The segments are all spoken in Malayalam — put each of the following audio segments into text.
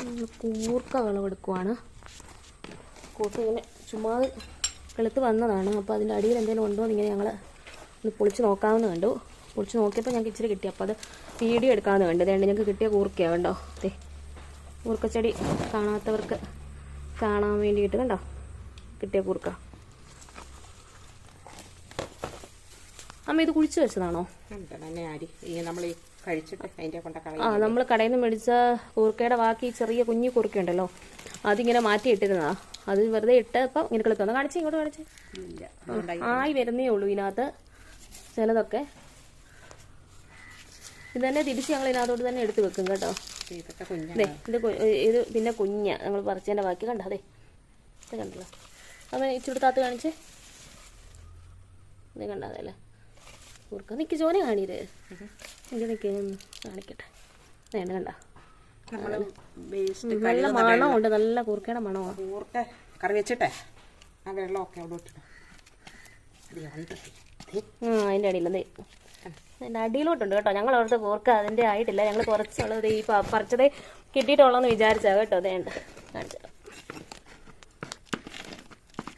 ഞങ്ങൾ കൂർക്ക വിളവെടുക്കുവാണ്. കൂർക്ക ഇങ്ങനെ ചുമ്മാ വെളുത്ത് വന്നതാണ്. അപ്പോൾ അതിന്റെ അടിയിൽ എന്തെങ്കിലും ഉണ്ടോ എന്ന് ഇങ്ങനെ ഞങ്ങൾ ഒന്ന് പൊളിച്ച് നോക്കാമെന്ന് കണ്ടു. പൊളിച്ച് നോക്കിയപ്പോൾ ഞങ്ങൾക്ക് ഇച്ചിരി കിട്ടി. അപ്പോൾ അത് വീഡിയോ എടുക്കാമെന്ന് കണ്ടു. അതുകൊണ്ട് ഞങ്ങൾക്ക് കിട്ടിയ കൂർക്കയാണ് കണ്ടോ? അതെ കൂർക്കച്ചെടി കാണാത്തവർക്ക് കാണാൻ വേണ്ടിയിട്ട് കണ്ടോ? കിട്ടിയ കൂർക്ക. അമ്മ ഇത് കുഴിച്ച് വെച്ചതാണോ? നമ്മൾ ഈ ആ നമ്മൾ കടയിൽ നിന്ന് മേടിച്ച കൂർക്കയുടെ ബാക്കി ചെറിയ കുഞ്ഞു കുറുക്കയുണ്ടല്ലോ അതിങ്ങനെ മാറ്റി ഇട്ടിരുന്നതാ അത് വെറുതെ ഇട്ടപ്പം ഇങ്ങനെ കളിക്കുന്നു കാണിച്ച് ഇങ്ങോട്ട് കാണിച്ച്. ആയി വരുന്നേ ഉള്ളൂ ഇതിനകത്ത് ചിലതൊക്കെ. ഇത് തന്നെ തിരിച്ച് ഞങ്ങൾ ഇതിനകത്തോട്ട് തന്നെ എടുത്ത് വെക്കും കേട്ടോ. ഇത് ഇത് പിന്നെ കുഞ്ഞ. ഞങ്ങൾ പറിച്ചതിന്റെ ബാക്കി കണ്ടോ? അതെ ഇത് കണ്ടല്ലോ. അപ്പൊ ഇച്ചിരി താത്ത് കാണിച്ചേ. ഇത് അതല്ലേ? കൂർക്ക നിൽക്ക് ചോന കാണിയത് എനിക്ക് നിൽക്ക് കാണിക്കട്ടെ. വേണ്ട കണ്ട? നല്ല മണമുണ്ട് നല്ല കൂർക്കയുടെ മണമാണ് കൂർക്ക കറി വെച്ചിട്ടെ? ആ വെള്ളമൊക്കെ അവിടെ ഇട്ടിട്ട്. ആ അതിന്റെ അടിയിലെന്തേ അതിന്റെ അടിയിലോട്ടുണ്ട് കേട്ടോ. ഞങ്ങൾ അവിടുത്തെ കൂർക്ക അതിന്റെ ആയിട്ടില്ല. ഞങ്ങൾ കുറച്ചുള്ളത് ഈ പറിച്ചതേ കിട്ടിയിട്ടുള്ളതെന്ന് വിചാരിച്ചാ കേട്ടോ. അതേണ്ട കാണിച്ചു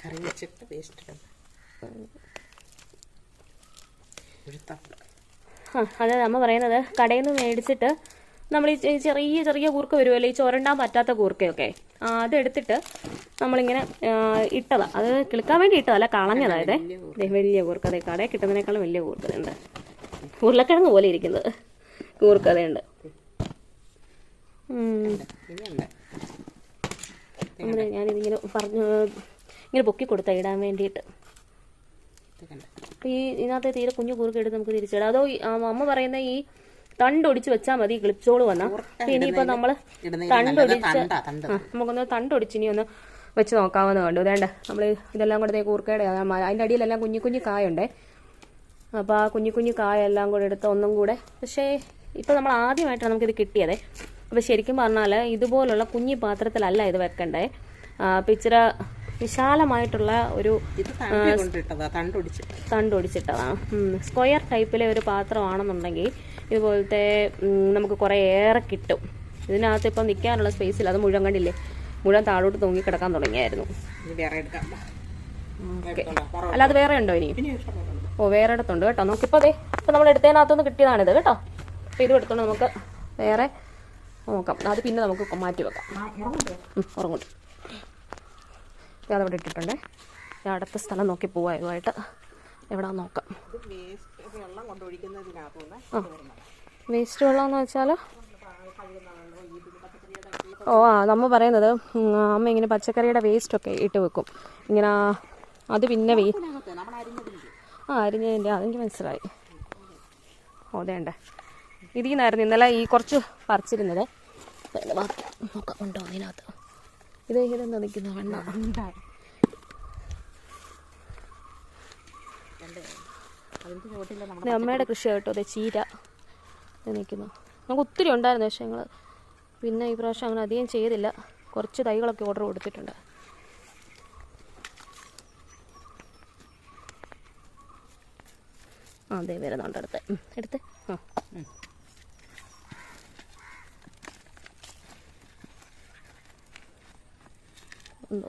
കറി വെച്ചിട്ട് വേസ്റ്റ് ആ അതെ അമ്മ പറയുന്നത് കടയിൽ നിന്ന് മേടിച്ചിട്ട് നമ്മൾ ഈ ചെറിയ ചെറിയ കൂർക്ക വരുമല്ലോ ഈ ചുരണ്ടാൻ പറ്റാത്ത കൂർക്കയൊക്കെ. അതെടുത്തിട്ട് നമ്മളിങ്ങനെ ഇട്ടതാ. അത് കിളിക്കാൻ വേണ്ടി ഇട്ടതല്ല കളഞ്ഞതായത്. വലിയ കൂർക്ക. അതെ കടയിൽ കിട്ടുന്നതിനേക്കാളും വലിയ കൂർക്കതയുണ്ട്. ഉരുളക്കിഴങ്ങ് പോലെ ഇരിക്കുന്നത് കൂർക്കതയുണ്ട്. ഞാനിതിങ്ങനെ പറഞ്ഞു ഇങ്ങനെ പൊക്കി കൊടുത്താ ഇടാൻ വേണ്ടിയിട്ട്. ഇത് കണ്ട അപ്പൊ ഈ ഇതിനകത്ത് തീരെ കുഞ്ഞു കൂർക്ക എടുത്ത് നമുക്ക് തിരിച്ചിടാം അതോ അമ്മ പറയുന്ന ഈ തണ്ടൊടിച്ച് വെച്ചാൽ മതി ക്ലിപ്സോൾ വന്നാൽ ഇനിയിപ്പോ നമ്മൾ ഇടുന്നതിന് നല്ലത് തണ്ടൊടിച്ച് നമുക്കൊന്ന് തണ്ടൊടിച്ച് ഇനി ഒന്ന് വെച്ച് നോക്കാമെന്ന് കണ്ടു. വേണ്ട നമ്മൾ ഇതെല്ലാം കൂടെ കൂർക്കേടെ കൂർക്കയുടെ അതിന്റെ അടിയിലെല്ലാം കുഞ്ഞു കുഞ്ഞു കായുണ്ടേ. അപ്പോൾ ആ കുഞ്ഞു കുഞ്ഞു കായെല്ലാം കൂടെ എടുത്ത് ഒന്നും കൂടെ പക്ഷേ ഇപ്പം നമ്മൾ ആദ്യമായിട്ടാണ് നമുക്കിത് കിട്ടിയതേ. അപ്പോൾ ശരിക്കും പറഞ്ഞാൽ ഇതുപോലുള്ള കുഞ്ഞു പാത്രത്തിലല്ല ഇത് വെക്കണ്ടേ. പിച്ചറ ഇച്ചിരി വിശാലമായിട്ടുള്ള ഒരു തണ്ടൊടിച്ചിട്ടതാണ് സ്ക്വയർ ടൈപ്പിലെ ഒരു പാത്രമാണെന്നുണ്ടെങ്കിൽ ഇതുപോലത്തെ നമുക്ക് കുറേ ഏറെ കിട്ടും. ഇതിനകത്ത് ഇപ്പം നിൽക്കാനുള്ള സ്പേസിൽ അത് മുഴുവൻ കണ്ടില്ലേ? മുഴുവൻ താഴോട്ട് തൂങ്ങി കിടക്കാൻ തുടങ്ങിയായിരുന്നു. അല്ലാതെ വേറെ ഉണ്ടോ ഇനി? ഓ വേറെ ഇടത്തുണ്ട് കേട്ടോ. നമുക്കിപ്പോൾ അതെ ഇപ്പം നമ്മൾ എടുത്തതിനകത്തുനിന്ന് കിട്ടിയതാണിത് കേട്ടോ. അപ്പോൾ ഇത് എടുത്തോണ്ട് നമുക്ക് വേറെ നോക്കാം. അത് പിന്നെ നമുക്ക് മാറ്റി വെക്കാം. ഉറങ്ങും. ഞാൻ അതവിടെ ഇട്ടിട്ടുണ്ട്. ഞാൻ അടുത്ത സ്ഥലം നോക്കി പോവാ എവിടാന്ന് നോക്കാം. ഇത് വേസ്റ്റ് വെള്ളം എന്ന് വെച്ചാൽ ഓ ആ നമ്മൾ പറയുന്നത് അമ്മ ഇങ്ങനെ പച്ചക്കറിയുടെ വേസ്റ്റ് ഒക്കെ ഇട്ട് വെക്കും. ഇങ്ങനെ അത് പിന്നെ വേ ആ അരിഞ്ഞതിന്റെ അതെനിക്ക് മനസ്സിലായി. ഓ അതേണ്ട ഇതിൽ നിന്നായിരുന്നു ഇന്നലെ ഈ കുറച്ച് പറിച്ചിരുന്നത്. ബാക്കി നോക്കാം ഉണ്ടോ അതിനകത്ത്? ഇത് നനയ്ക്കുന്ന വെണ്ണ നമ്മൾ ഇത് അമ്മയുടെ കൃഷി കേട്ടോ. അതെ ചീര നനയ്ക്കുന്നു. നിൽക്കുന്നു നമുക്ക് ഒത്തിരി ഉണ്ടായിരുന്നു പക്ഷേ ഞങ്ങൾ പിന്നെ ഈ പ്രാവശ്യം അങ്ങനെ അധികം ചെയ്തില്ല. കുറച്ച് തൈകളൊക്കെ ഓർഡർ കൊടുത്തിട്ടുണ്ട്. ആ അതെ വരുന്നുണ്ട് അടുത്ത്. എടുത്ത്. ആ ഉണ്ടോ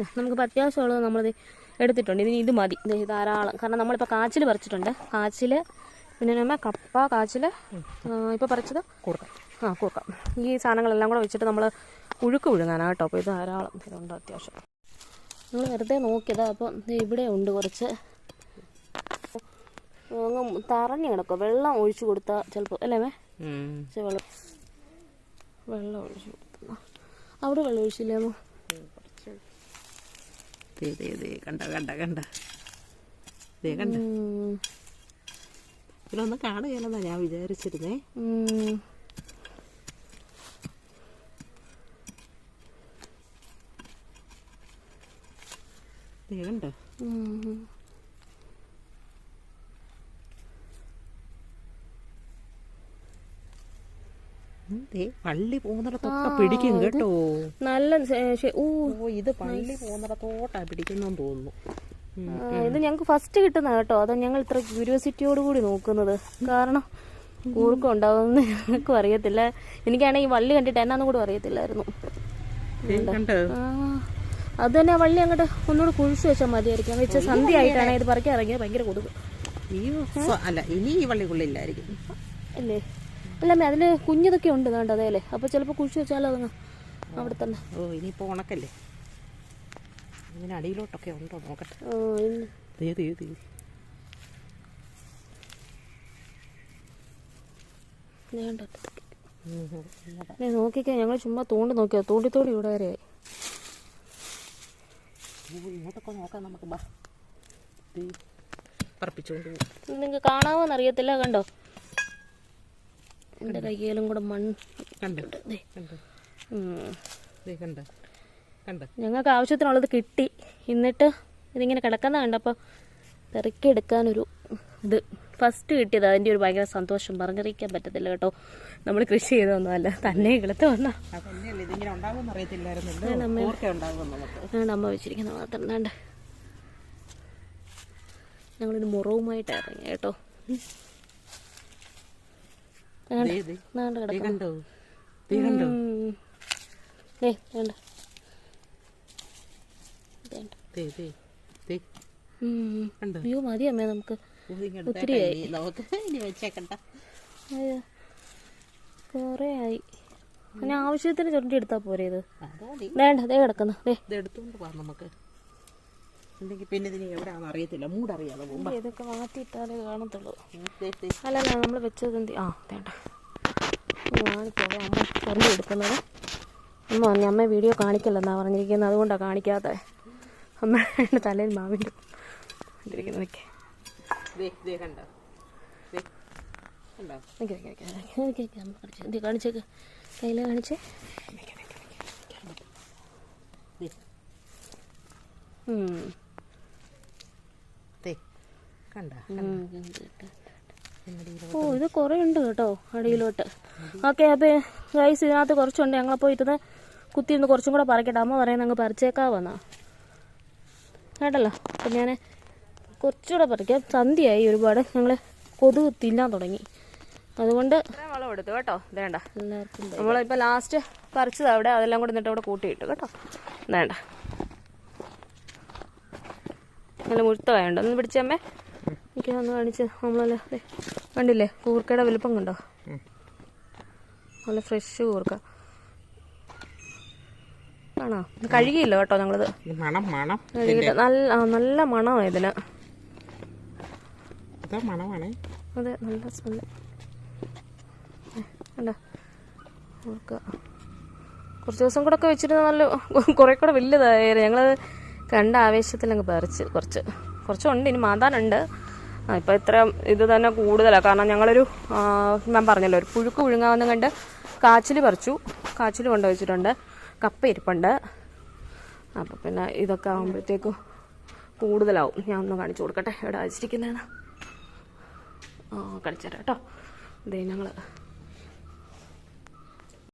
ഉം, നമുക്കിപ്പോൾ അത്യാവശ്യമുള്ളത് നമ്മളിത് എടുത്തിട്ടുണ്ട്. ഇതിന് ഇത് മതി. ഇത് ധാരാളം. കാരണം നമ്മളിപ്പോൾ കാച്ചിൽ പറിച്ചിട്ടുണ്ട്. കാച്ചിൽ പിന്നെ നമ്മ കപ്പ കാച്ചിൽ ഇപ്പോൾ പറിച്ചത് കൊടുക്കാം ആ കൂർക്കാം. ഈ സാധനങ്ങളെല്ലാം കൂടെ വെച്ചിട്ട് നമ്മൾ ഉഴുക്ക് വിഴുങ്ങാനാണ് കേട്ടോ. അപ്പോൾ ഇത് ധാരാളം ഇതുണ്ട് അത്യാവശ്യം. നമ്മൾ വെറുതെ നോക്കിയതാ. അപ്പോൾ ഇവിടെ ഉണ്ട് കുറച്ച്. അങ്ങ് തറഞ്ഞു കിടക്കുക വെള്ളം ഒഴിച്ചു കൊടുത്താൽ ചിലപ്പോൾ അല്ലേ മേ? വെള്ളം. വെള്ളം ഒഴിച്ചു കൊടുത്തു. അവിടെ വെള്ളം ഒഴിച്ചില്ലേ കണ്ട കണ്ട കണ്ട ദേ കണ്ട. ഇതിലൊന്നും കാണുകയില്ലെന്നാ ഞാൻ വിചാരിച്ചിരുന്നേ. ദേ കണ്ട പള്ളി പോകുന്നിടത്തൊക്കെ പിടിക്കും കേട്ടോ. നല്ല ഓ ഇത് പള്ളി പോകുന്നിടത്തോട്ടാ പിടിക്കുന്നെന്ന് തോന്നുന്നു. ഇത് ഞങ്ങൾക്ക് ഫസ്റ്റ് കിട്ടുന്ന കേട്ടോ. അതാ ഞങ്ങൾ ഇത്ര ക്യൂരിയോസിറ്റിയോട് കൂടി നോക്കുന്നത്. കാരണം കൂർക്കം ഉണ്ടാവുമെന്ന് ഞങ്ങൾക്കും അറിയത്തില്ല. എനിക്കാണെങ്കിൽ വള്ളി കണ്ടിട്ട് എന്നാന്നും കൂടെ അറിയത്തില്ലായിരുന്നു. അത് തന്നെ ആ വള്ളി അങ്ങോട്ട് ഒന്നുകൂടെ കുഴിച്ചു വെച്ചാൽ മതിയായിരിക്കും. വെച്ച സന്ധ്യ ആയിട്ടാണ് ഇത് പറക്കി ഇറങ്ങിയത് ഭയങ്കര കൊതുക്. ഈ അല്ല ഇനി ഈ വള്ളി കൊള്ളില്ലായിരിക്കും അല്ലേ? അല്ലമ്മേ അതിൽ കുഞ്ഞതൊക്കെ ഉണ്ട് വേണ്ട അതേ അല്ലേ അപ്പൊ ചിലപ്പോൾ കുഴിച്ചു വെച്ചാലോ അതങ്ങ് അവിടെ തന്നെ. ഓ ഇനിയിപ്പോൾ ഉണക്കല്ലേ? ഇതിന് അടിയിലോട്ടൊക്കെ ഉണ്ടോ നോക്കട്ടെ. ഓ. ദേ നോക്കിക്കേ ഞങ്ങൾ ചുമ്മാ തോണ്ടി നോക്കിയോ തോണ്ടി തോണ്ടി ഇവിടെ വരെയായി ഓ, ഇങ്ങോട്ടൊക്കെ നോക്കാം നമുക്ക്. ബാ. പറപ്പിച്ചുകൊണ്ട് നിങ്ങൾക്ക് കാണാവോന്നറിയത്തില്ല കണ്ടോ? എന്റെ കയ്യിലും കൂടെ മണ്ണ് ഞങ്ങൾക്ക് ആവശ്യത്തിനുള്ളത് കിട്ടി. എന്നിട്ട് ഇതിങ്ങനെ കിടക്കുന്ന കണ്ടപ്പോൾ പെറുക്കിയെടുക്കാനൊരു ഇത്. ഫസ്റ്റ് കിട്ടിയത് അതിന്റെ ഒരു ഭയങ്കര സന്തോഷം. പറഞ്ഞറിയിക്കാൻ പറ്റത്തില്ല കേട്ടോ. നമ്മൾ കൃഷി ചെയ്തൊന്നുമല്ല തന്നെ കിളത്ത് വന്ന. അമ്മ വെച്ചിരിക്കുന്ന മാത്രം ഞങ്ങളിത് ഞങ്ങളൊരു മുറവുമായിട്ട് ഇറങ്ങി കേട്ടോ വേണ്ട ദേ, ദേ. വേണ്ട ദേ കിടക്കണം കണ്ടോ? കണ്ടോ? അയ്യോ മതി അമ്മേ നമുക്ക് ഒത്തിരിയായി. കുറേ ആയി. ആവശ്യത്തിന് ചുരുട്ടി എടുത്താ പോരേത് ഇത്? വേണ്ട ദേ കിടക്കുന്നു. ദേ. പോവാം നമുക്ക്. അല്ലെങ്കിൽ പിന്നെ ഇതിന് എവിടെയാണെന്ന് അറിയത്തില്ല. മൂടറിയാതെ പോകുമ്പോ ഇതൊക്കെ മാറ്റിയിട്ടാലേ കാണത്തുള്ളൂ. അല്ലല്ല നമ്മൾ വെച്ചത് എന്ത്? ആ വേണ്ട. കാണിക്കോളൂ അമ്മ ചുരുട്ടി എടുക്കുന്നത്. അമ്മ പറഞ്ഞു അമ്മ വീഡിയോ കാണിക്കല്ലെന്നാ പറഞ്ഞിരിക്കുന്നത്. അതുകൊണ്ടാണ് കാണിക്കാതെ അമ്മ തലയിൽ മാവിന്റെ ഇരിക്കുന്നു നിൽക്കേ ദേ, ദേ കണ്ടോ ദേ, കണ്ടോ നിൽക്കി നിൽക്കി നിൽക്കി നിൽക്കി നിൽക്കി അമ്മ കാണിച്ചു എന്തി കാണിച്ചേക്ക് കയ്യിൽ കാണിച്ചേ ദേ, ഉം. ദേ കണ്ടോ. ഓ ഇത് കുറേ ഉണ്ട് കേട്ടോ അടിയിലോട്ട്. ഓക്കെ അപ്പോൾ റൈസ് ഇതിനകത്ത് കുറച്ചുണ്ട്. ഞങ്ങളപ്പോൾ ഇരുന്ന് കുത്തി ഒന്ന് കുറച്ചും കൂടെ പറിക്കട്ടെ. അമ്മ പറയുന്നത് അങ്ങ് പറിച്ചേക്കാവന്നാ. കേട്ടല്ലോ? അപ്പം ഞാൻ കുറച്ചുകൂടെ പറിക്കാം. സന്ധ്യയായി ഒരുപാട്. ഞങ്ങൾ കൊതുക് തിന്നാൻ തുടങ്ങി. അതുകൊണ്ട് വളം എടുത്തു കേട്ടോ. വേണ്ട എല്ലാവർക്കും നമ്മളിപ്പോൾ ലാസ്റ്റ് പറിച്ചത് അവിടെ അതെല്ലാം കൂടെ നിന്നിട്ട് അവിടെ കൂട്ടിയിട്ടു കേട്ടോ. വേണ്ട നല്ല മുഴുത്തമായുണ്ട് ഒന്ന് പിടിച്ചമ്മേ എനിക്ക് ഒന്ന് കാണിച്ച് നമ്മളല്ലേ കണ്ടില്ലേ കൂർക്കയുടെ വലുപ്പം കണ്ടോ നല്ല ഫ്രഷ് കൂർക്ക. ആണോ? കഴുകിയില്ല കേട്ടോ ഞങ്ങളിത്? കഴുകിയിട്ട് നല്ല നല്ല മണമാണ് ഇതിന് അതാ നല്ല സ്മെല്ല് കണ്ടോ? കൂർക്ക. കുറച്ച് ദിവസം കൂടെ ഒക്കെ വെച്ചിരുന്ന നല്ല കുറെ കൂടെ വലുതായിരുന്നു ഞങ്ങളത് കണ്ട ആവേശത്തിൽ അങ്ങ് പറിച്ച് കുറച്ച്. കുറച്ചുണ്ട് ഇനി മാന്താനുണ്ട്. ഇപ്പം ഇത്ര ഇത് തന്നെ കൂടുതലാണ് കാരണം ഞങ്ങളൊരു ഞാൻ പറഞ്ഞല്ലോ ഒരു പുഴുക്ക് പുഴുങ്ങാവുന്ന കണ്ട് കാച്ചിൽ പറിച്ചു. കാച്ചിൽ കൊണ്ടുവച്ചിട്ടുണ്ട് കപ്പ ഇരിപ്പുണ്ട് അപ്പം പിന്നെ ഇതൊക്കെ ആകുമ്പോഴത്തേക്കും കൂടുതലാവും. ഞാൻ ഒന്ന് കാണിച്ചു കൊടുക്കട്ടെ. എവിടെ വെച്ചിരിക്കുന്നതാണ് ആ തരാം കേട്ടോ. ഞങ്ങൾ